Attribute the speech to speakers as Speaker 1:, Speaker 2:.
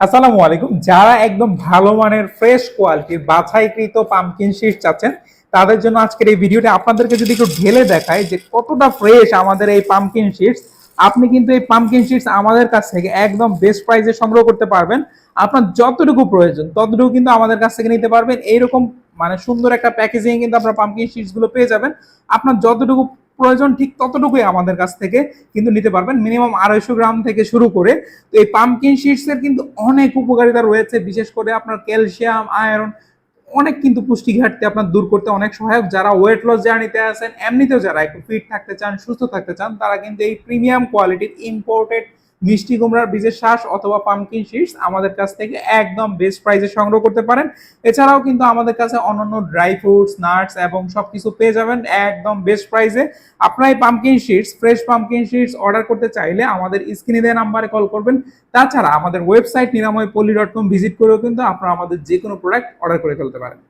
Speaker 1: আসসালামু আলাইকুম। যারা একদম ভালো মানের ফ্রেশ কোয়ালিটির বাছাইকৃত পামকিন শীট চাচ্ছেন, তাদের জন্য আজকের এই ভিডিওটা আপনাদেরকে যদি একটু ঢেলে দেখায় যে কতটা ফ্রেশ আমাদের এই পামকিন শীটস আপনি কিন্তু এই পামকিন শীটস আমাদের কাছ থেকে একদম বেস্ট প্রাইসে সংগ্রহ করতে পারবেন। আপনার যতটুকু প্রয়োজন, ততটুকু কিন্তু আমাদের কাছ থেকে নিতে পারবেন। এইরকম মানে সুন্দর একটা প্যাকেজিং কিন্তু আপনার পামকিন শীটসগুলো পেয়ে যাবেন। আপনার যতটুকু প্রয়োজন ঠিক ততটুকুই আমাদের কাছ থেকে কিন্তু নিতে পারবেন। মিনিমাম আড়াইশো গ্রাম থেকে শুরু করে তো এই পামকিন এর কিন্তু অনেক উপকারিতা রয়েছে, বিশেষ করে আপনার ক্যালসিয়াম, আয়রন অনেক কিন্তু পুষ্টি ঘাটতি আপনার দূর করতে অনেক সহায়ক। যারা ওয়েট লস জার্নিতে আছেন, এমনিতেও যারা একটু ফিট থাকতে চান, সুস্থ থাকতে চান, তারা কিন্তু এই প্রিমিয়াম কোয়ালিটির ইম্পোর্টেড মিষ্টি কুমড়ার বীজের শ্বাস অথবা পামকিন শীটস আমাদের কাছ থেকে একদম বেস্ট প্রাইসে সংগ্রহ করতে পারেন। এছাড়াও কিন্তু আমাদের কাছে অন্যান্য ড্রাই ফ্রুটস নাটস এবং সব কিছু পেয়ে যাবেন একদম বেস্ট প্রাইসে আপনারা এই pumpkin seeds fresh pumpkin seeds order করতে চাইলে আমাদের স্ক্রিনে দেওয়া নাম্বারে কল করবেন। তাছাড়া আমাদের ওয়েবসাইট নিরাময় পল্লী ডট কম ভিজিট করেও কিন্তু আপনারা আমাদের যে কোনো প্রোডাক্ট অর্ডার করে ফেলতে পারেন।